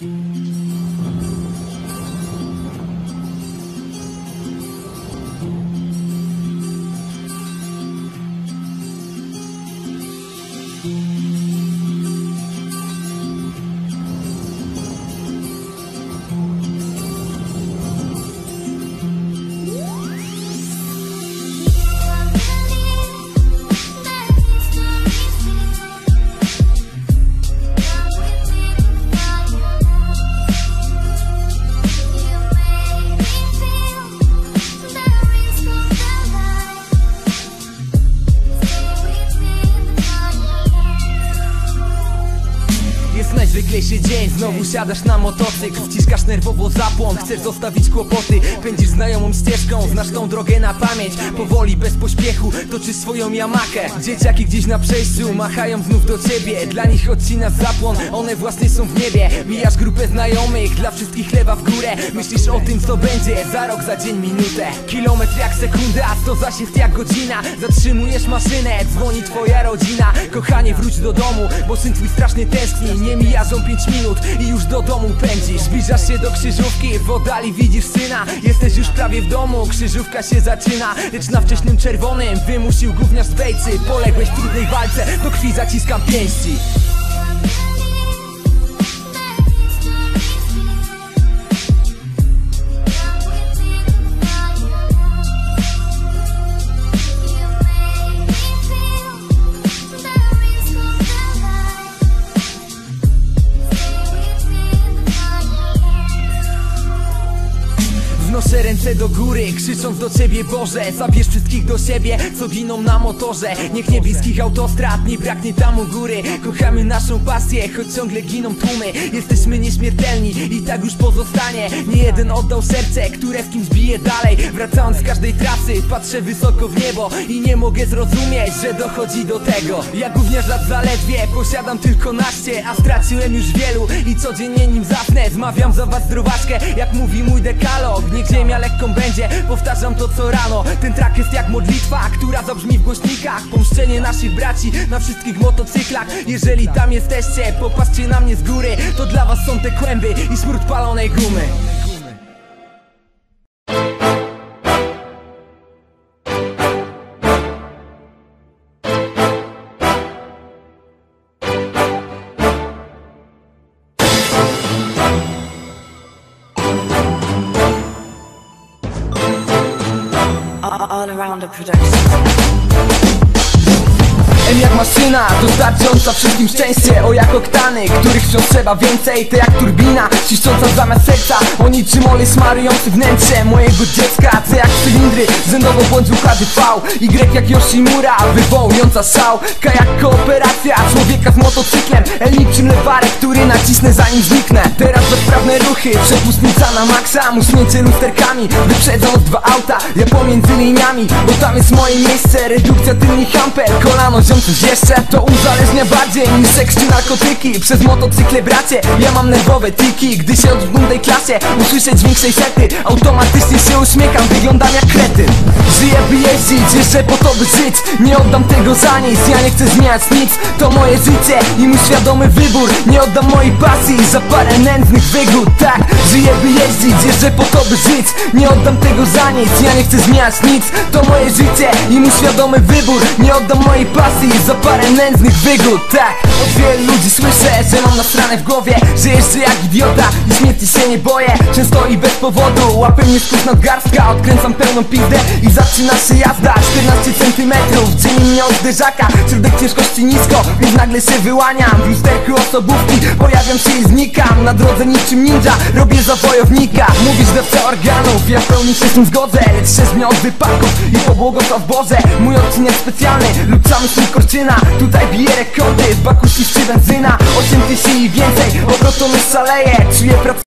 Jest najzwyklejszy dzień, znowu siadasz na motocykl Wciskasz nerwowo zapłon, chcesz zostawić kłopoty. Pędzisz znajomą ścieżką, znasz tą drogę na pamięć. Powoli, bez pośpiechu, toczysz swoją jamakę. Dzieciaki gdzieś na przejściu machają znów do ciebie. Dla nich odcinasz zapłon, one właśnie są w niebie. Mijasz grupę znajomych, dla wszystkich chleba w górę. Myślisz o tym co będzie, za rok, za dzień, minutę. Kilometr jak sekunda, to zaś jest jak godzina. Zatrzymujesz maszynę, dzwoni twoja rodzina. Kochanie wróć do domu, bo syn twój strasznie tęskni. Nie mijają pięć minut i już do domu pędzisz. Zbliżasz się do krzyżówki, w oddali widzisz syna. Jesteś już prawie w domu, krzyżówka się zaczyna. Lecz na wcześnym czerwonym wymusił gówniarz z bejcy. Poległeś w trudnej walce, do krwi zaciskam pięści ręce do góry, krzycząc do ciebie Boże Zabierz wszystkich do siebie, co giną na motorze. Niech nie bliskich autostrad, nie braknie tam u góry. Kochamy naszą pasję, choć ciągle giną tłumy. Jesteśmy nieśmiertelni i tak już pozostanie. Nie jeden oddał serce, które w kimś bije dalej. Wracając z każdej trasy, patrzę wysoko w niebo I nie mogę zrozumieć, że dochodzi do tego. Ja gówniarz lat zaledwie, posiadam tylko naście A straciłem już wielu. I codziennie nim zasnę Zmawiam za was zdrowaczkę, jak mówi mój dekalog Niech ziemia lekką będzie, powtarzam to co rano. Ten track jest jak modlitwa, która zabrzmi w głośnikach. Pomszczenie naszych braci na wszystkich motocyklach. Jeżeli tam jesteście, popatrzcie na mnie z góry. To dla was są te kłęby i smród palonej gumy all, around the production. M jak maszyna, dostarczająca wszystkim szczęście. O jak oktany, których wciąż trzeba więcej. Te jak turbina, ciszcząca zamiast serca. O niczym olej smarujący wnętrze mojego dziecka. C jak cylindry, rzędowo błąd układy V Y jak Yoshimura, wywołująca szał. K jak kooperacja człowieka z motocyklem. L niczym lewarek, który nacisnę zanim zniknę. Teraz bezprawne ruchy, przepustnica na maksa Muśnięcie lusterkami, wyprzedzając dwa auta Ja pomiędzy liniami, bo tam jest moje miejsce Redukcja tylnych amper, kolano ziom coś jeszcze To uzależnia bardziej niż seks czy narkotyki. Przez motocykle bracie, ja mam nerwowe tiki Gdy się odbudam tej klasie, usłyszę dźwięk sety. Automatycznie się uśmiecham, wyglądam jak kretyn Żyję by jeździć, jeszcze po to by żyć. Nie oddam tego za nic, ja nie chcę zmieniać nic. To moje życie i mój świadomy wybór. Nie oddam mojej pasji za parę nędznych Tak, żyję by jeździć, jeszcze po to by żyć. Nie oddam tego za nic, ja nie chcę zmieniać nic. To moje życie i mój świadomy wybór. Nie oddam mojej pasji za parę nędznych wygód Tak, od wielu ludzi słyszę, że mam nasrane w głowie. Że jeszcze jak idiota. I śmierci się nie boję. Często i bez powodu. Łapy mnie skórz nadgarstka. Odkręcam pełną pizdę i zaczyna się jazda. 14 centymetrów dzieli mnie od zderzaka. Środek ciężkości nisko, więc nagle się wyłaniam. W lusterku osobówki pojawiam się i znikam. Na drodze niczym ninja, robię za wojownika. Mówisz, chcę organów, ja w pełni się z tym zgodzę. Lecz się zmiał od wypadków i pobłogosław Boże. Mój odcinek specjalny lub sam Korczyna. Tutaj bije rekordy, z baku czy benzyna 8 tysięcy i więcej, obrotu szaleje. Czuję pracę